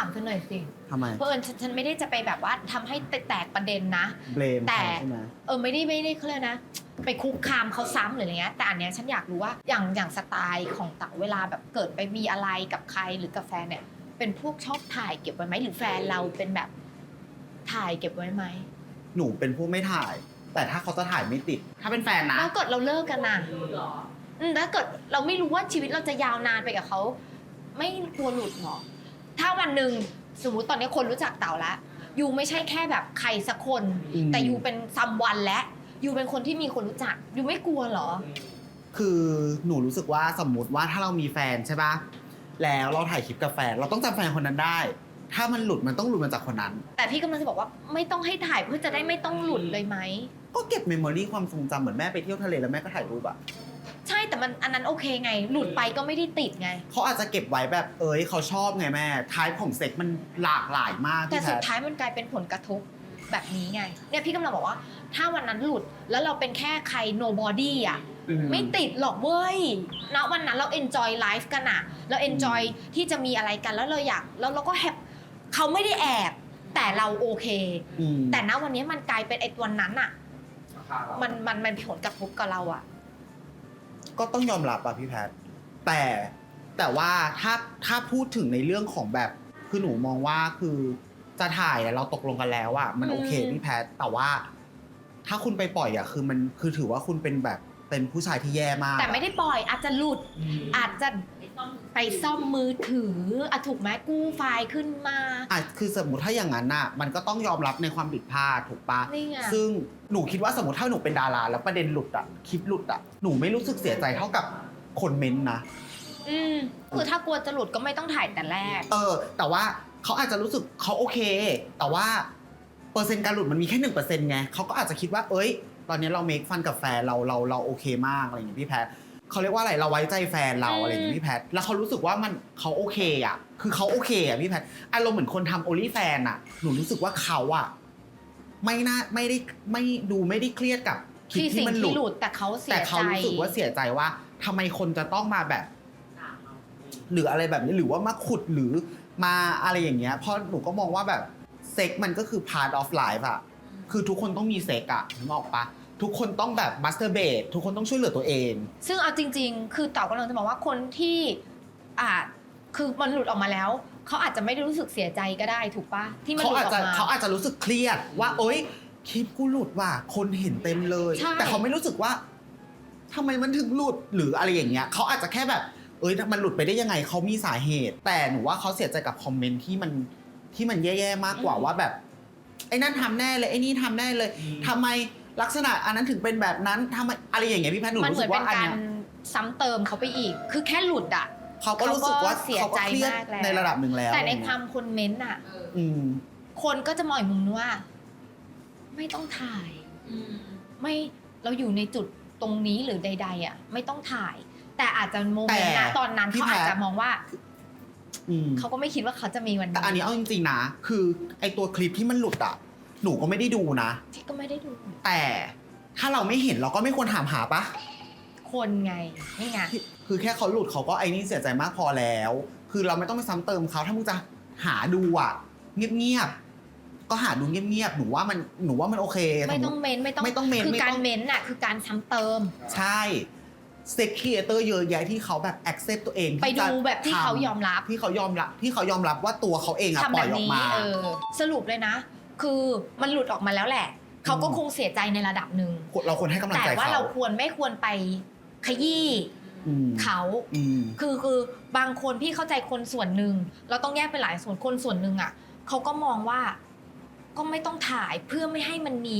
ามเธอหน่อยสิทำไมเพราะเอิญฉันฉันไม่ได้จะไปแบบว่าทำให้แตกประเด็นนะ เบลมแต่ใช่ไหม เออไม่ได้ไม่ได้เขาเลยกนะ ไปคุกคามเขาซ้ำหรืออะไรเงี้ยแต่อันเนี้ยฉันอยากรู้ว่าอย่างอย่างสไตล์ของเต๋าเวลาแบบเกิดไปมีอะไรกับใครหรือกับแฟนเนี่ย เป็นพวกชอบถ่ายเก็บไว้ไหมหรือแฟนเราเป็นแบบถ่ายเก็บไว้ไหมหนูเป็นผู้ไม่ถ่าย แต่ถ้าเขาจะถ่ายไม่ติด ถ้าเป็นแฟนนะ แล้วเกิดเราเลิกกันน่ะอืมแล้วเกิดเราไม่รู้ว่าชีวิตเราจะยาวนานไปกับเขาไม่กลัวหลุดหรอ ถ้าวันหนึ่งสมมติตอนนี้คนรู้จักเต๋าแล้วยูไม่ใช่แค่แบบใครสักคน อืม แต่ยูเป็นซัมวันและยูเป็นคนที่มีคนรู้จักยูไม่กลัวเหรอ คือหนูรู้สึกว่าสมมติว่าถ้าเรามีแฟนใช่ปะแล้วเราถ่ายคลิปกับแฟน เราต้องจำแฟนคนนั้นได้ ถ้ามันหลุดมันต้องหลุดมาจากคนนั้น แต่พี่กำลังจะบอกว่าไม่ต้องให้ถ่ายเพื่อจะได้ไม่ต้องหลุดเลยไหมก็เก็บเมมโมรีความทรงจำเหมือนแม่ไปเที่ยวทะเลแล้วแม่ก็ถ่ายรูปอะใช่แต่มันอันนั้นโอเคไง หลุดไปก็ไม่ได้ติดไง เขาอาจจะเก็บไว้แบบเอ้ยเขาชอบไงแม่ท้ายของเซ็กมันหลากหลายมากแต่พี่แพสุดทท้ายมันกลายเป็นผลกระทบแบบนี้ไง เนี่ยพี่กำลังบอกว่า ถ้าวันนั้นหลุดแล้วเราเป็นแค่ใคร nobody อะ อื ไม่ติดหรอกเว้ยณวันนั้นเรา enjoy life กันอะเรา enjoy ที่จะมีอะไรกันแล้วเราอยากแล้วเราก็แฮปเขาไม่ได้แอบ แต่เราโอเค อืมแต่ณวันนี้มันกลายเป็นไอ้วันนั้นอะมันมันมันผลกระทบกับเราอะ ก็ต้องยอมรับอะพี่แพทแต่แต่ว่าถ้าถ้าพูดถึงในเรื่องของแบบคือหนูมองว่าคือจะถ่ายอะเราตกลงกันแล้วอะมันโอเคพี่แพทแต่ว่า ถ้าคุณไปปล่อยอะคือมันคือถือว่าคุณเป็นแบบ เป็นผู้ชายที่แย่มากแต่ไม่ได้ปล่อยอาจจะหลุด อาจจะไปซ่อมมือถืออะถูกไหมกู้ไฟล์ขึ้นมา อะคือสมมติถ้าอย่างนั้นน่ะ มันก็ต้องยอมรับในความผิดพลาดถูกปะนี่ไง ซึ่งหนูคิดว่าสมมติถ้าหนูเป็นดาราแล้วประเด็นหลุดอะคลิปหลุดอะหนูไม่รู้สึกเสียใจเท่ากับคนเม้นต์นะ อืมคือถ้ากลัวจะหลุดก็ไม่ต้องถ่ายแต่แรก เออ แต่ว่าเขาอาจจะรู้สึกเขาโอเค แต่ว่าเปอร์เซ็นต์การหลุดมันมีแค่หนึ่งเปอร์เซ็นต์ไงเขาก็อาจจะคิดว่า เอ้ย ตอนนี้เราเมคฟันกับแฟนเราเราเราโอเคมากอะไรอย่างนี้พี่แพทเขาเรียกว่าอะไรเราไว้ใจแฟนเราอืมอะไรอย่างนี้พี่แพทแล้วเขารู้สึกว่ามันเขาโอเคอะ คือเขาโอเคอะพี่แพทอารมณ์เหมือนคนทำโอลี่แฟนอะหนูรู้สึกว่าเขาอะไม่น่าไม่ได้ไม่ดูไม่ได้เครียดกับคลิปที่ที่สิ่งมันหที่ลุดหลุดแต่เขาเสีแต่ยเขาใจรู้สึกว่าเสียใจว่าทำไมคนจะต้องมาแบบ หรืออะไรแบบนี้หรือว่ามาขุดหรือมาอะไรอย่างเงี้ยเพราะหนูก็มองว่าแบบเซ็กมันก็คือ part of life อะคือทุกคนต้องมีเซ็กอะนึกออกปะ ทุกคนต้องแบบบัสเตอร์เบดทุกคนต้องช่วยเหลือตัวเอง ซึ่งเอาจริง ๆ คือเต่ากำลังจะบอกว่าคนที่อ่าคือมันหลุดออกมาแล้ว เขาอาจจะไม่ได้รู้สึกเสียใจก็ได้ถูกปะที่มันหเขาลุดอาจออจะกมา เขาอาจจะรู้สึกเครียดว่าเอ้ยคลิปกูหลุดว่ะคนเห็นเต็มเลย ใช่ แต่เขาไม่รู้สึกว่าทำไมมันถึงหลุดหรืออะไรอย่างเงี้ยเขาอาจจะแค่แบบ เอ้ยมันหลุดไปได้ยังไงเขามีสาเหตุ แต่หนูว่าเขาเสียใจกับคอมเมนต์ที่มันที่มันแย่ๆมากกว่าว่าแบบไอ้นั่นทำแน่เลยไอ้นี่ทำแน่เลยทำไม ลักษณะอันนั้นถึงเป็นแบบนั้นทำไมอะไรอย่างเงี้ยพี่แพทย์หนูมันรู้เหมืสึอนกเป็ว่านอันการเนี้ยซ้ำเติมเขาไปอีก คือแค่หลุดอะเขาก็รู้สึกว่าเขาก็เสียเขาก็เครียดใจมากแล้ว ในระดับหนึ่งแล้วแต่ในความคนเม้นต์อะอืม คนก็จะมองอีกมุมนึงว่า ไม่ต้องถ่าย ไม่เราอยู่ในจุดตรงนี้หรือใด ๆ อะ ไม่ต้องถ่าย แต่อาจจะโมเมนต์แต่นะตอนนั้นพี่เขาอาจแพท จะมองว่าอืม เขาก็ไม่คิดว่าเขาจะมีวันแต่อันนี้เอาจริงๆนะ คือไอตัวคลิปที่มันหลุดอะ หนูก็ไม่ได้ดูนะที่ก็ไม่ได้ดูแต่ถ้าเราไม่เห็นเราก็ไม่ควรถามหาปะคนไงนี่ไงคือคือแค่เขาหลุดเขาก็ไอ้นี่เสียใจมากพอแล้ว คือเราไม่ต้องไปซ้ำเติมเขาถ้ามึงจะหาดูอะ เงียบๆก็หาดูเงียบๆหนูว่ามันหนูว่ามันโอเคไม่ต้องสติ เม้นไม่ต้องไม่ต้องเม้นคือไม่ต้อง การเม้นน่ะคือการซ้ำเติม ใช่เซ็กครีเอเตอร์เยอะแยะที่เขาแบบ accept ตัวเองไปที่จะดูแบบที่ทำเขายอมรับที่เขายอมรับที่เขายอมรับว่าตัวเขาเองอะทำปล่แบอยบออกนี้มา เออสรุปเลยนะ คือมันหลุดออกมาแล้วแหละ เขาก็อืมคงเสียใจในระดับหนึ่งเราควรให้กำลังแต่ใจว่าเขาเราควรไม่ควรไปขยี้อืมเขาอืมคือคือบางคนพี่เข้าใจคนส่วนหนึ่งเราต้องแยกเป็นหลายส่วนคนส่วนหนึ่งอะเขาก็มองว่าก็ไม่ต้องถ่ายเพื่อไม่ให้มันมี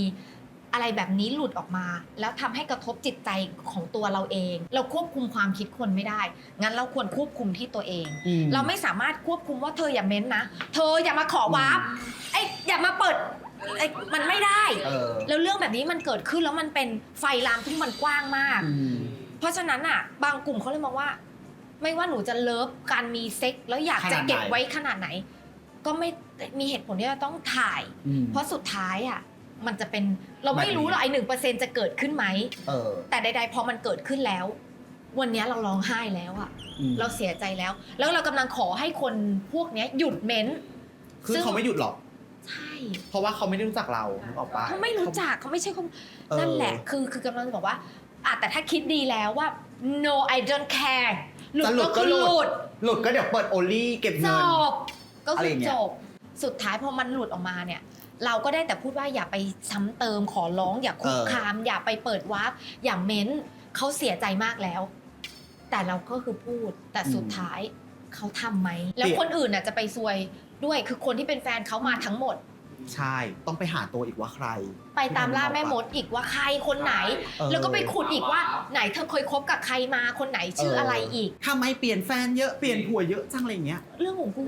อะไรแบบนี้หลุดออกมา แล้วทำให้กระทบจิตใจของตัวเราเอง เราควบคุมความคิดคนไม่ได้ งั้นเราควรควบคุมที่ตัวเองอืมเราไม่สามารถควบคุมว่าเธออย่าเม้นนะ เธออย่ามาขอวาร์ปไอ้ยอย่ามาเปิดไอ้มันไม่ได้เออแล้วเรื่องแบบนี้มันเกิดขึ้นแล้วมันเป็นไฟลามที่มันกว้างมากอืมเพราะฉะนั้นอะ บางกลุ่มเขาเลยมองว่า ไม่ว่าหนูจะเลิฟการมีเซ็กแล้วอยากจะเก็บไว้ขนาดไหน ก็ไม่มีเหตุผลที่จะต้องถ่ายอืมเพราะสุดท้ายอะ มันจะเป็นเราไม่แบบนี้รู้หรอกไอ้หนึ่งเปอร์เซ็นจะเกิดขึ้นไหมเออ แต่ใดๆพอมันเกิดขึ้นแล้ว วันเนี้ยเราร้องไห้แล้วอะอืม เราเสียใจแล้ว แล้วเรากำลังขอให้คนพวกเนี้ยหยุดเม้นคือเขาไม่หยุดหรอก ใช่เพราะว่าเขาไม่ได้รู้จักเรานึกออกปะ เขาไม่รู้จักเขาไม่ใช่คนเออ นั่นแหละ คือคือกำลังจะบอกว่าอะแต่ถ้าคิดดีแล้วว่า no I don't care หลุดจะหลุก็ดคืก็อหหลุลุดดหลุดก็เดี๋ยวเปิดโอลี่เก็บจเงิน บก็อะไรคืออย่างเงี้ยจบสุดท้ายพอมันหลุดออกมาเนี่ย เราก็ได้แต่พูดว่าอย่าไปซ้ำเติมขอร้อง อย่าคุกคาม อย่าไปเปิดวาร์ปอย่าเม้นเขาเสียใจมากแล้ว แต่เราก็คือพูดแต่สุดท้ายเขาทำไหมแล้วคนอื่นน่ะจะไปซวยด้วยคือคนที่เป็นแฟนเขามาทั้งหมด ใช่ต้องไปหาตัวอีกว่าใคร ไปตามล่าแม่มดอีกว่าใครคนไหนเออแล้วก็ไปขุดอีกว่าไหนเธอเคยคบกับใครมาคนไหนชื่ออะไรอีกทำไมเปลี่ยนแฟนเยอะเปลี่ยนผัวเยอะจังอะไรอย่างเงี้ย เรื่องของกู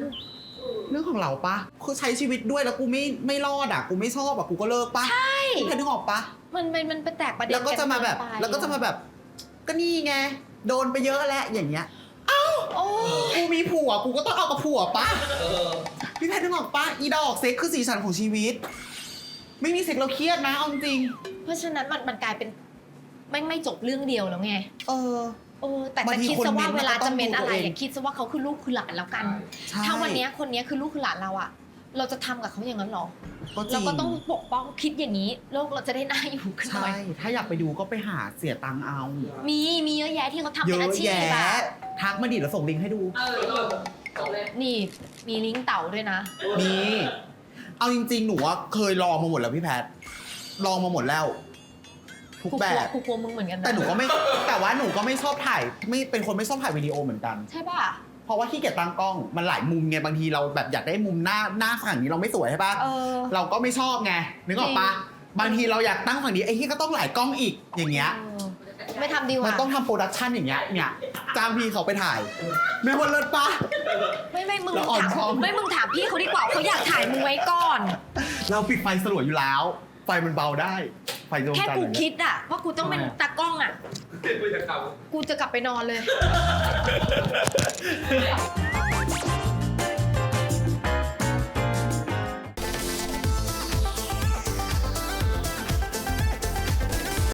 เรื่องของเราปะคือใช้ชีวิตด้วยแล้วกูไม่ไม่รอดอะกูไม่ชอบอะกูก็เลิกปะใช่แค่นึกออกปะมันเป็นมันเป็นแตกประเด็นแล้วก็จะมาแบบนเนไปแล้วก็จะมาแบบ ก็นี่ไงโดนไปเยอะแล้วอย่างเงี้ยโอ้กูมีผัวกูก็ต้องเอากับผัวปะพี่แพทย์นึกออกปะอีดอกเซ็กคือสีสันของชีวิต ไม่มีเซ็กเราเครียดนะเอาจริง เพราะฉะนั้นมันมันกลายเป็นไม่งไม่จบเรื่องเดียวแล้วไง เออ เออแต่บางจะทีคิดคนซะว่าเม้นต์เวลามันก็ต้จะองเมนดูอะไรตัวเองอย่าคิดซะว่าเขาคือลูกคือหลานแล้วกัน ใช่ถ้าวันเนี้ยคนเนี้ยคือลูกคือหลานเราอะเราจะทำกับเขาอย่างนั้นเหรอ ก็จริเราก็ต้องปกป้องคิดอย่างนี้ โลกเราจะได้น่าอยู่ขึ้นหน่ใช่อยถ้าอยากไปดูก็ไปหาเสียตังค์เอา มีมีเยอะแยะที่เขาทำเยเป็นอะอาชีพแยะอะทักมาดิแล้วส่งลิงก์ให้ดู เออเออจบเลยนี่มีลิงก์เต่าด้วยนะมีเอาจริงๆ หนูว่าเคยลองมาหมดแล้วพี่แพท ลองมาหมดแล้ว ทุกกูแบกลัวบกูกลัวมึงเหมือนกันนะแต่หนูก็ไม่แต่ว่าหนูก็ไม่ชอบถ่ายไม่เป็นคนไม่ชอบถ่ายวิดีโอเหมือนกัน ใช่ป่ะเพราะว่าขี้เกียจตั้งกล้องมันหลายมุมไงบางทีเราแบบอยากได้มุมหน้าหน้าฝั่งนี้เราไม่สวยใช่ปะเออ เราก็ไม่ชอบไงนึกออกปะจริบางทีเราอยากตั้งฝั่งนี้ไอ้ที่ก็ต้องหลายกล้องอีกอย่างเงี้ยเออไม่ทำดีกมันว่า ต้องทำโปรดักชันอย่างเงี้ยเนี่ยจ้างพี่เขาไปถ่ายไม่ว่าเลิศปะ ไม่ไม่มึงเราอ่อนถามช้อมไม่มึงถามพี่เขาดีกว่าเขาอยากถ่ายมึงไว้ก่อน เราปิดไฟสลัวอยู่แล้ว ไฟมันเบาได้ ไฟดวงแค่จันทร์กูอย่างเงี้ยคิดอะว่ากูต้องเป็นทำไมอะตากล้องอะเด็กไปจากเขา กูจะกลับไปนอนเลยเ